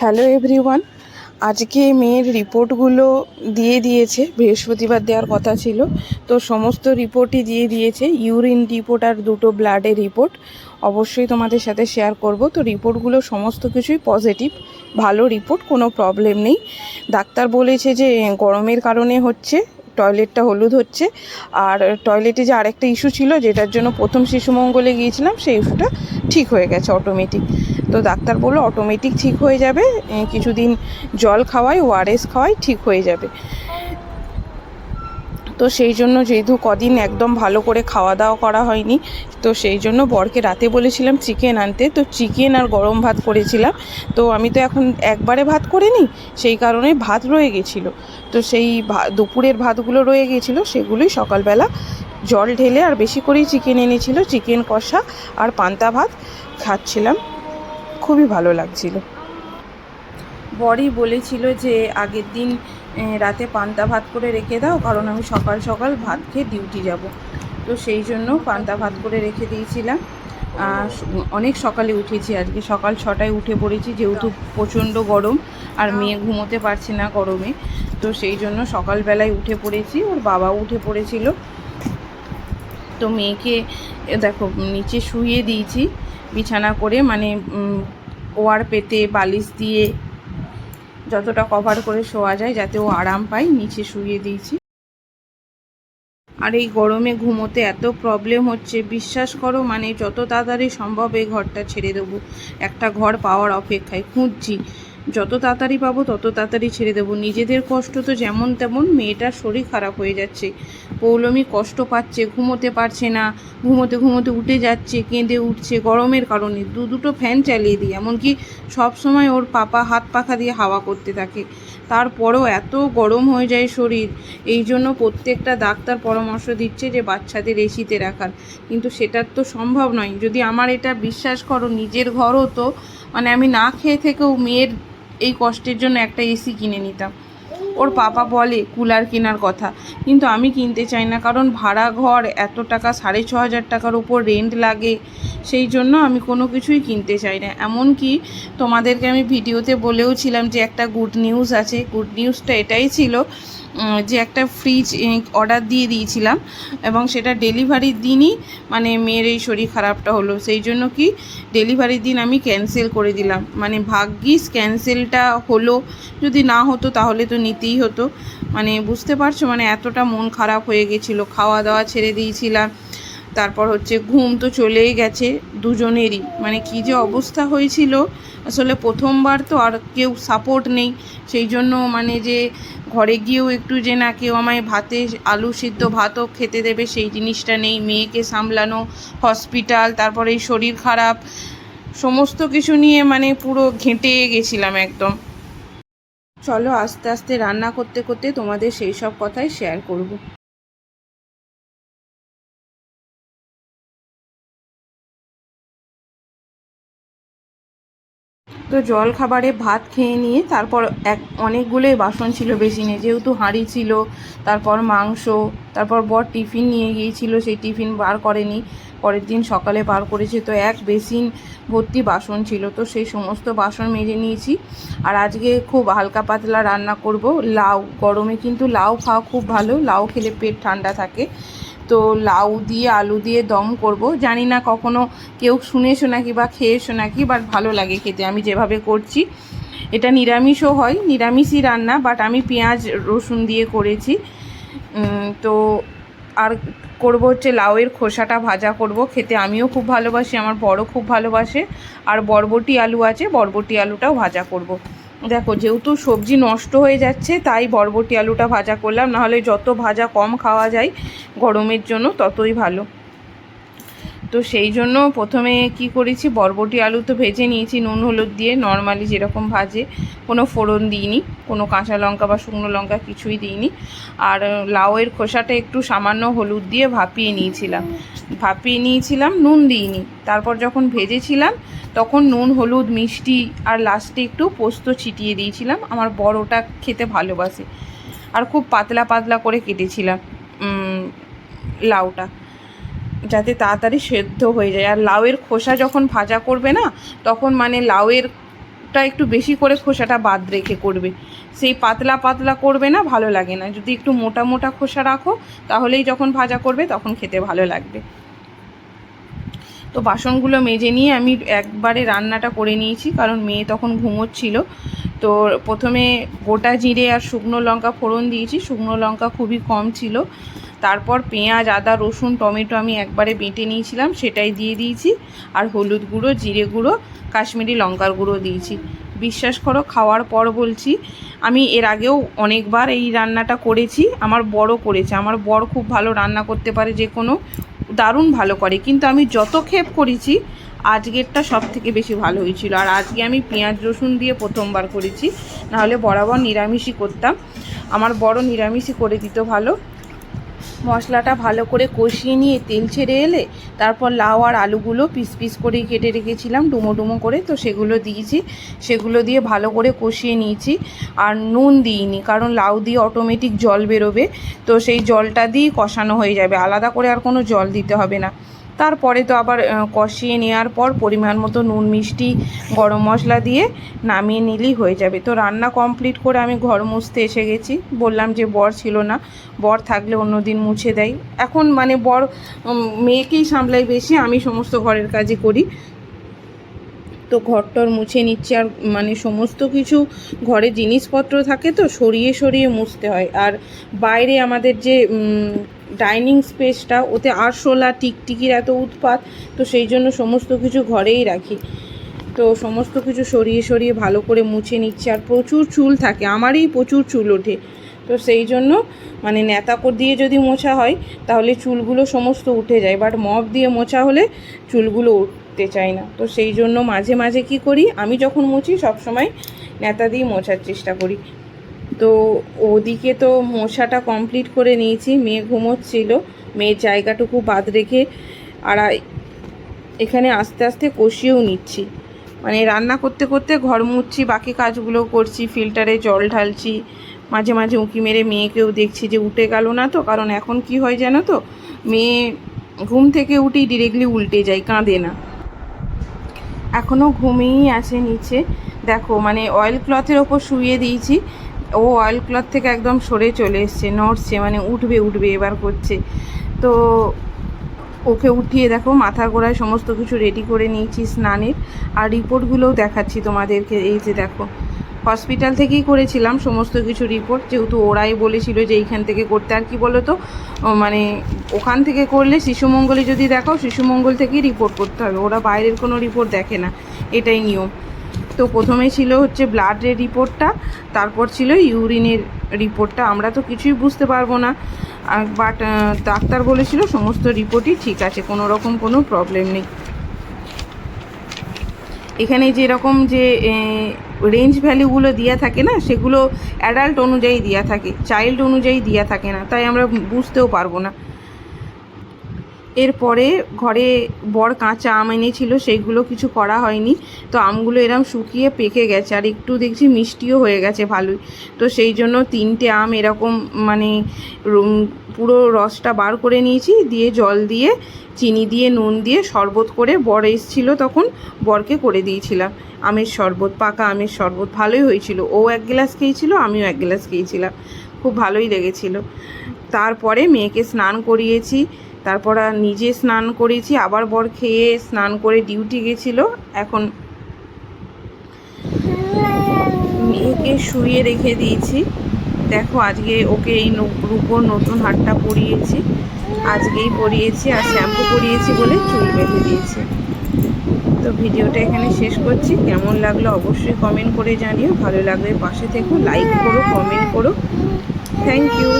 Hello everyone, আজকে মেয়ের রিপোর্টগুলো দিয়ে দিয়েছে, বৃহস্পতিবার দেওয়ার কথা ছিল, তো সমস্ত রিপোর্টই দিয়ে দিয়েছে, ইউরিন রিপোর্ট আর দুটো ব্লাডের রিপোর্ট, অবশ্যই তোমাদের সাথে শেয়ার করব, তো রিপোর্টগুলো সমস্ত কিছুই পজিটিভ, ভালো রিপোর্ট, কোনো প্রবলেম নেই, ডাক্তার বলেছে যে গরমের কারণে হচ্ছে টয়লেটটা হলুদ হচ্ছে। আর টয়লেটে যে আরেকটা ইস্যু ছিল, যেটার জন্য প্রথম শিশু মঙ্গলে গিয়েছিলাম, সেই ইস্যুটা ঠিক হয়ে গেছে অটোমেটিক তো ডাক্তার বলল অটোমেটিক ঠিক হয়ে যাবে। কিছুদিন জল খাওয়াই ওআরএস খাওয়াই, ঠিক হয়ে যাবে। তো সেই জন্য যেহেতু কদিন একদম ভালো করে খাওয়া দাওয়া করা হয়নি, তো সেই জন্য বরকে রাতে বলেছিলাম চিকেন আনতে, তো চিকেন আর গরম ভাত করেছিলাম। তো আমি তো এখন একবারে ভাত করে নিই সেই কারণে ভাত রয়ে গেছিল। তো সেই ভা- দুপুরের ভাতগুলো রয়ে গেছিল, সেগুলোই সকালবেলা জল ঢেলে আর বেশি করেই চিকেন এনেছিল, চিকেন কষা আর পান্তা ভাত খাচ্ছিলাম। খুবই ভালো লাগছিল। বরই বলেছিল যে আগের দিন রাতে পান্তা ভাত করে রেখে দাও, কারণ আমি সকাল সকাল ভাত খেয়ে ডিউটি যাব। তো সেই জন্য পান্তা ভাত করে রেখে দিয়েছিলাম। অনেক সকালে উঠেছি আজকে। সকাল ছটায় উঠে পড়েছি, যেহেতু প্রচণ্ড গরম, আর মেয়ে ঘুমোতে পারছে না গরমে। তো সেই জন্য সকালবেলায় উঠে পড়েছি, ওর বাবাও উঠে পড়েছিল। তো মেয়েকে দেখো, নিচে শুয়ে দিয়েছি, বিছানা করে মানে ওয়ার পেতে বালিশ দিয়ে যতটা কভার করে শোয়া যায় যাতে ও আরাম পায়, নিচে শুয়ে দিয়েছি। আর এই গরমে ঘুমোতে এত প্রবলেম হচ্ছে, বিশ্বাস করো মানে যত তাড়াতাড়ি সম্ভব এই ঘরটা ছেড়ে দেবো। একটা ঘর পাওয়ার অপেক্ষায় খুঁজছি। যত তাড়াতাড়ি পাবো তত তাড়াতাড়ি ছেড়ে দেবো। নিজেদের কষ্ট তো যেমন তেমন মেয়েটার শরীর খারাপ হয়ে যাচ্ছে। পৌলমি কষ্ট পাচ্ছে, ঘুমোতে পারছে না, ঘুমোতে ঘুমোতে উঠে যাচ্ছে, কেঁদে উঠছে গরমের কারণে। দু দুটো ফ্যান চালিয়ে দিই, এমনকি সব সময় ওর পাপা হাত পাখা দিয়ে হাওয়া করতে থাকে। তারপরেও এত গরম হয়ে যায় শরীর। এই জন্য প্রত্যেকটা ডাক্তার পরামর্শ দিচ্ছে যে বাচ্চাদের এসিতে রাখার। কিন্তু সেটার তো সম্ভব নয়। যদি আমার এটা বিশ্বাস করো, নিজের ঘরও তো মানে আমি না খেয়ে থেকেও মেয়ের এই কষ্টের জন্য একটা এসি কিনে নিতাম। ওর পাপা বলে, কুলার কেনার কথা। কিন্তু আমি কিনতে চাই না, কারণ ভাড়া ঘর এত টাকা, সাড়ে ছ হাজার টাকার উপর রেন্ট লাগে। সেই জন্য আমি কোনো কিছুই কিনতে চাই না। এমনকি তোমাদেরকে আমি ভিডিওতে বলেও ছিলাম যে একটা গুড নিউজ আছে। গুড নিউজটা এটাই ছিল যে একটা ফ্রিজ অর্ডার দিয়ে দিয়েছিলাম এবং সেটা ডেলিভারির দিনই মানে মেয়ের এই শরীর খারাপটা হলো। সেই জন্য কি ডেলিভারির দিন আমি ক্যান্সেল করে দিলাম। মানে ভাগ্যিস ক্যান্সেলটা হলো। যদি না হতো তাহলে তো নিতেই হতো। মানে বুঝতে পারছ? মানে এতটা মন খারাপ হয়ে গেছিল। খাওয়া দাওয়া ছেড়ে দিয়েছিলাম। তারপর হচ্ছে ঘুম তো চলেই গেছে দুজনেরই। মানে কি যে অবস্থা হয়েছিল, আসলে প্রথমবার তো আর কেউ সাপোর্ট নেই। সেই জন্য মানে যে ঘরে গিয়েও একটু যে না কেউ আমায় ভাতে, আলু সিদ্ধ ভাতও খেতে দেবে সেই জিনিসটা নেই। মেয়েকে সামলানো হসপিটাল তারপরে এই শরীর খারাপ, সমস্ত কিছু নিয়ে মানে পুরো ঘেঁটে গেছিলাম একদম। চলো আস্তে আস্তে রান্না করতে করতে তোমাদের সেই সব কথাই শেয়ার করব। তো জল খাবারে ভাত খেয়ে নিয়ে তারপর এক অনেকগুলোই বাসন ছিল বেসিনে। যেহেতু হাঁড়ি ছিল, তারপর মাংস, তারপর বর টিফিন নিয়ে গিয়েছিল, সেই টিফিন বার করেনি। পরের দিন সকালে বার করেছে। তো এক বেসিন ভর্তি বাসন ছিল। তো সেই সমস্ত বাসন মেজে নিয়েছি। আর আজকে খুব হালকা পাতলা রান্না করব। লাউ, গরমে কিন্তু লাউ খাওয়া খুব ভালো। লাউ খেলে পেট ঠান্ডা থাকে। তো লাউ দিয়ে, আলু দিয়ে দম করব। জানি না কখনো কেউ শুনেছো নাকি বা খেয়েছো নাকি বাট ভালো লাগে খেতে। আমি যেভাবে করছি, এটা নিরামিষও হয়, নিরামিষই রান্না বাট আমি পেঁয়াজ, রসুন দিয়ে করেছি। তো আর করব হচ্ছে লাউয়ের খোসাটা ভাজা করব। খেতে আমিও খুব ভালোবাসি, আমার বড় খুব ভালোবাসে। আর বরবটি আলু আছে, বরবটি আলুটাও ভাজা করব। দেখো, যেহেতু সবজি নষ্ট হয়ে যাচ্ছে, তাই বরবটি আলুটা ভাজা করলাম। নাহলে যত ভাজা কম খাওয়া যায় গরমের জন্য, ততই ভালো। তো সেই জন্য প্রথমে কি করেছি, বরবটি আলু তো ভেজে নিয়েছি, নুন, হলুদ দিয়ে। নর্মালি যেরকম ভাজে, কোনো ফোড়ন দিইনি, কোনো কাঁচা লঙ্কা বা শুকনো লঙ্কা কিছুই দিইনি। আর লাউয়ের খোসাটা একটু সামান্য হলুদ দিয়ে ভাপিয়ে নিয়েছিলাম। ভাপিয়ে নিয়েছিলাম, নুন দিইনি। তারপর যখন ভেজেছিলাম, তখন নুন, হলুদ, মিষ্টি আর লাস্টে একটু পোস্ত ছিটিয়ে দিয়েছিলাম। আমার বড় ওটা খেতে ভালোবাসে। আর খুব পাতলা পাতলা করে কেটেছিলাম লাউটা। যাতে তাড়াতাড়ি সেদ্ধ হয়ে যায়। আর লাউয়ের খোসা যখন ভাজা করবে না, তখন মানে লাউয়ের মুখটা একটু বেশি করে খোসাটা বাদ রেখে করবে। সেই পাতলা পাতলা করবে না, ভালো লাগে না। যদি একটু মোটা মোটা খোসা রাখো, তাহলেই যখন ভাজা করবে, তখন খেতে ভালো লাগবে। তো বাসনগুলো মেজে নিয়ে আমি একবারে রান্নাটা করে নিয়েছি, কারণ মেয়ে তখন ঘুমোচ্ছিল। তো প্রথমে গোটা জিরে আর শুকনো লঙ্কা ফোড়ন দিয়েছি। শুকনো লঙ্কা খুবই কম ছিল। তারপর পেঁয়াজ, আদা, রসুন, টমেটো আমি একবারে বেটে নিয়েছিলাম, সেটাই দিয়ে দিয়েছি। আর হলুদ গুঁড়ো, জিরে গুঁড়ো, কাশ্মীরি লঙ্কার গুঁড়ো দিয়েছি। বিশ্বাস করো, খাওয়ার পর বলছি, আমি এর আগেও অনেকবার এই রান্নাটা করেছি। আমার বড় করেছে। আমার বর খুব ভালো রান্না করতে পারে যে কোনো, দারুণ ভালো করে। কিন্তু আমি যত ক্ষেপ করেছি আজকেরটা সব থেকে বেশি ভালো হয়েছিল। আর আজকে আমি পেঁয়াজ রসুন দিয়ে প্রথমবার করেছি, নাহলে বরাবর নিরামিষই করতাম। আমার বড় নিরামিষই করে দিত ভালো। মশলাটা ভালো করে কষিয়ে নিয়ে তেল ছেড়ে এলে, তারপর লাউ আর আলুগুলো পিস পিস করে কেটে রেখেছিলাম, ডুমো ডুমো করে। তো সেগুলো দিয়েছি, সেগুলো দিয়ে ভালো করে কষিয়ে নিয়েছি। আর নুন দিইনি, কারণ লাউ দিয়ে অটোমেটিক জল বেরোবে। তো সেই জলটা দিয়েই কষানো হয়ে যাবে। আলাদা করে আর কোনো জল দিতে হবে না। তারপরে তো আবার কষিয়ে নেওয়ার পর পরিমাণ মতো নুন, মিষ্টি, গরম মশলা দিয়ে নামিয়ে নিলেই হয়ে যাবে। তো রান্না কমপ্লিট করে আমি ঘর মুছতে এসে গেছি। বললাম যে বর ছিল না, বর থাকলে অন্য দিন মুছে দেয়। এখন মানে বর মেয়েকেই সামলাই বেশি, আমি সমস্ত ঘরের কাজই করি। তো ঘরটর মুছে নিচ্ছে আর মানে সমস্ত কিছু ঘরে জিনিসপত্র থাকে তো, সরিয়ে সরিয়ে মুছতে হয়। আর বাইরে আমাদের যে ডাইনিং স্পেসটা, ওতে আরশোলা, টিকটিকির এত উৎপাত, তো সেই জন্য সমস্ত কিছু ঘরেই রাখি। তো সমস্ত কিছু সরিয়ে সরিয়ে ভালো করে মুছে নিচ্ছে, আর প্রচুর চুল থাকে, আমারই প্রচুর চুল ওঠে। তো সেই জন্য মানে নেতাকর দিয়ে যদি মোছা হয়, তাহলে চুলগুলো সমস্ত উঠে যায় বাট মপ দিয়ে মোছা হলে চুলগুলো উঠতে চায় না। তো সেই জন্য মাঝে মাঝে কি করি, আমি যখন মুছি, সবসময় নেতা দিয়ে মোছার চেষ্টা করি। তো ওদিকে তো মশাটা কমপ্লিট করে নিয়েছি, মেয়ে ঘুমোচ্ছিল। মেয়ের জায়গাটুকু বাদ রেখে আর এখানে আস্তে আস্তে কষিয়েও নিচ্ছি। মানে রান্না করতে করতে ঘর মুছছি, বাকি কাজগুলো করছি ফিল্টারে জল ঢালছি। মাঝে মাঝে উঁকি মেরে মেয়েকেও দেখছি যে উঠে গেল না তো, কারণ এখন কি হয় জানো তো, মেয়ে ঘুম থেকে উঠেই ডিরেক্টলি উল্টে যায়, কাঁদে না। এখনও ঘুমিয়েই আছে নিচে। দেখো মানে অয়েল ক্লথের ওপর শুয়ে দিয়েছি। ও অয়েল ক্লথ থেকে একদম সরে চলে এসছে, নড়ছে মানে উঠবে উঠবে, এবার করছে। তো ওকে উঠিয়ে দেখো, মাথা গোড়ায় সমস্ত কিছু রেডি করে নিয়েছি স্নানের। আর রিপোর্টগুলোও দেখাচ্ছি তোমাদেরকে, এই যে দেখো। হসপিটাল থেকেই করেছিলাম সমস্ত কিছু রিপোর্ট যেহেতু ওরাই বলেছিল যে এইখান থেকে করতে। আর কি বলো তো মানে ওখান থেকে করলে শিশুমঙ্গলে যদি দেখাও শিশুমঙ্গল থেকেই রিপোর্ট করতে হবে। ওরা বাইরের কোনো রিপোর্ট দেখে না। এটাই নিয়ম। তো প্রথমে ছিল হচ্ছে ব্লাডের রিপোর্টটা তারপর ছিল ইউরিনের রিপোর্টটা আমরা তো কিছুই বুঝতে পারব না। বাট ডাক্তার বলেছিল সমস্ত রিপোর্টই ঠিক আছে, কোনো রকম কোনো প্রবলেম নেই। এখানে যেরকম যে রেঞ্জ ভ্যালুগুলো দেওয়া থাকে না, সেগুলো অ্যাডাল্ট অনুযায়ী দেওয়া থাকে চাইল্ড অনুযায়ী দেওয়া থাকে না, তাই আমরা বুঝতেও পারব না। এরপরে ঘরে বড় কাঁচা আম এনেছিল, সেইগুলো কিছু করা হয়নি। তো আমগুলো এরম শুকিয়ে পেকে গেছে, আর একটু দেখছি মিষ্টিও হয়ে গেছে ভালোই। তো সেই জন্য তিনটে আম এরকম মানে পুরো রসটা বার করে নিয়েছি, দিয়ে জল দিয়ে, চিনি দিয়ে, নুন দিয়ে শরবত করে বর এসেছিল তখন বরকে করে দিয়েছিলাম। আমের শরবত, পাকা আমের শরবত ভালোই হয়েছিল। ও এক গ্লাস খেয়েছিল, আমিও এক গ্লাস খেয়েছিলাম। খুব ভালোই লেগেছিল। তারপরে মেয়েকে স্নান করিয়েছি। তারপর আর নিজে স্নান করেছি, আবার বর খেয়ে স্নান করে ডিউটি গেছিল। এখন মেয়েকে শুয়ে রেখে দিয়েছি। দেখো, আজকে ওকে এই রূপোর নতুন হারটা পরিয়েছি। আজকেই পরিয়েছি আর শ্যাম্পু পরিয়েছি বলে চুল বেঁধে দিয়েছি। তো ভিডিওটা এখানে শেষ করছি। কেমন লাগল অবশ্যই কমেন্ট করে জানিও। ভালো লাগলে পাশে থেকো লাইক করো কমেন্ট করো। Thank you